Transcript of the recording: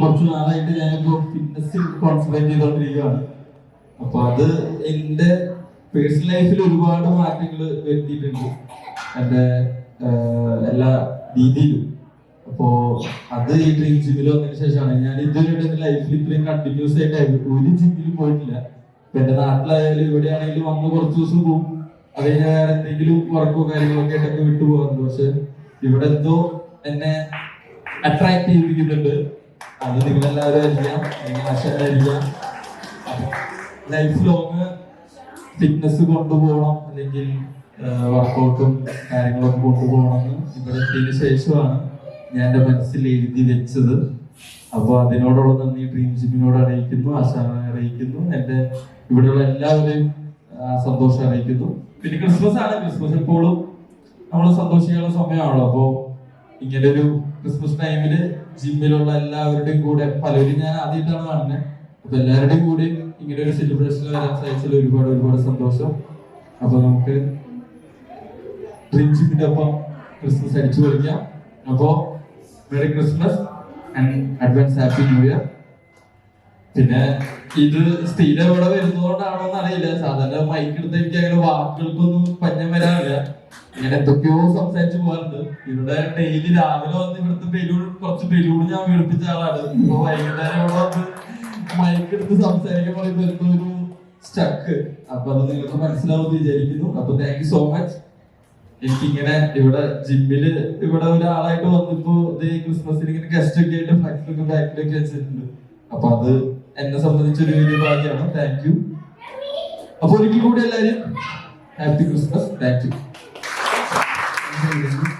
കുറച്ച് നാളായിട്ട് ഞാനിപ്പോ ഫിറ്റ്നസിൽ കോൺസെൻട്രേറ്റ് ചെയ്തോണ്ടിരിക്കുകയാണ് അപ്പൊ അത് എന്റെ പേഴ്സണൽ ലൈഫിൽ ഒരുപാട് മാറ്റങ്ങൾ വരുത്തിയിട്ടുണ്ട്. എന്റെ എല്ലാ രീതിയിലും. അപ്പോ അത് ഈ ഡ്രീം ജിമ്മിൽ വന്നതിന് ശേഷമാണ്. ഞാൻ ഇതുവരെ എന്റെ ലൈഫിൽ ഇത്രയും കണ്ടിന്യൂസ് ആയിട്ട് ഒരു ജിമ്മിലും പോയിട്ടില്ല. ഇപ്പൊ എന്റെ നാട്ടിലായാലും എവിടെയാണെങ്കിലും വന്ന് കുറച്ച് ദിവസം പോകും അത് കഴിഞ്ഞാൽ വേറെ എന്തെങ്കിലും വർക്കോ കാര്യങ്ങളൊക്കെ ആയിട്ടൊക്കെ വിട്ടുപോകാറുണ്ട് പക്ഷെ ഇവിടെ എന്തോ എന്നെ അട്രാക്ട് ചെയ്തിരിക്കുന്നുണ്ട് അത് നിങ്ങളെല്ലാവരും അറിയാം നിങ്ങൾ ആശാരിക്കാം ലൈഫ് ലോങ് ഫിറ്റ്നസ് കൊണ്ടുപോകണം അല്ലെങ്കിൽ വർക്കൗട്ടും കാര്യങ്ങളൊക്കെ കൊണ്ടുപോകണമെന്ന് ഇവിടെ ശേഷമാണ് ഞാൻ എന്റെ മനസ്സിൽ എഴുതി വെച്ചത്. അപ്പോൾ അതിനോടുള്ള നന്ദി ഡ്രീം ജിമ്മിനോട് അറിയിക്കുന്നു ആശാനെ അറിയിക്കുന്നു എന്റെ ഇവിടെയുള്ള എല്ലാവരെയും സന്തോഷം അറിയിക്കുന്നു. പിന്നെ ക്രിസ്മസ് ആണ് ക്രിസ്മസ് എപ്പോഴും നമ്മൾ സന്തോഷിക്കാനുള്ള സമയമാണല്ലോ. അപ്പോൾ ഇങ്ങനെ ഒരു ക്രിസ്മസ് ടൈമിൽ ജിമ്മിലുള്ള എല്ലാവരുടെയും കൂടെ പലരും ഞാൻ ആദ്യമായിട്ടാണ് കാണുന്നത് അപ്പൊ എല്ലാവരുടെയും കൂടെ ഇങ്ങനെ ഒരു സെലിബ്രേഷൻ വരാൻ സാധിച്ചതിൽ ഒരുപാട് ഒരുപാട് സന്തോഷം. അപ്പൊ നമുക്ക് ഡ്രിങ്ക്സിന്റെ ഒപ്പം ക്രിസ്മസ് അടിച്ചു പൊളിക്കാം. അപ്പോ merry Christmas and advance happy new year പിന്നെ ഇത് സ്ഥിരം ഇവിടെ വരുന്നതുകൊണ്ടാണോ എന്നറിയില്ല സാധാരണ മൈക്ക് എനിക്ക് അങ്ങനെ വാക്കുകൾക്കൊന്നും പഞ്ഞം വരാറില്ല. ഇങ്ങനെ എന്തൊക്കെയോ സംസാരിച്ചു പോകാറുണ്ട്. ഇവിടെ ഡെയിലി രാവിലെ വന്ന് ഇവിടുത്തെ ബലൂൺ കുറച്ച് ബലൂൺ ഞാൻ വീർപ്പിച്ച ആളാണ്. ഇപ്പൊ വൈകുന്നേരം ഇവിടെ വന്ന് മൈക്ക് എടുത്ത് സംസാരിക്കാൻ പറയുമ്പോൾ എന്തോ ഒരു സ്റ്റക്ക് അപ്പൊ അത് നിങ്ങൾക്ക് മനസ്സിലാവുമെന്ന് വിചാരിക്കുന്നു. അപ്പൊ താങ്ക് യു സോ മച്ച് എനിക്കിങ്ങനെ ഇവിടെ ജിമ്മിൽ ഇവിടെ ഒരാളായിട്ട് വന്നപ്പോ ക്രിസ്മസിന് ഇങ്ങനെ ഗസ്റ്റ് ഒക്കെ ആയിട്ട് ഫ്ലക്സിലൊക്കെ ബാക്കിലൊക്കെ വെച്ചിട്ടുണ്ട്. അപ്പൊ അത് എന്നെ സംബന്ധിച്ചൊരു വലിയ ഭാഗ്യമാണ്. താങ്ക് യു അപ്പൊ ഒരിക്കൽ കൂടി എല്ലാവരും happy Christmas thank you Amen.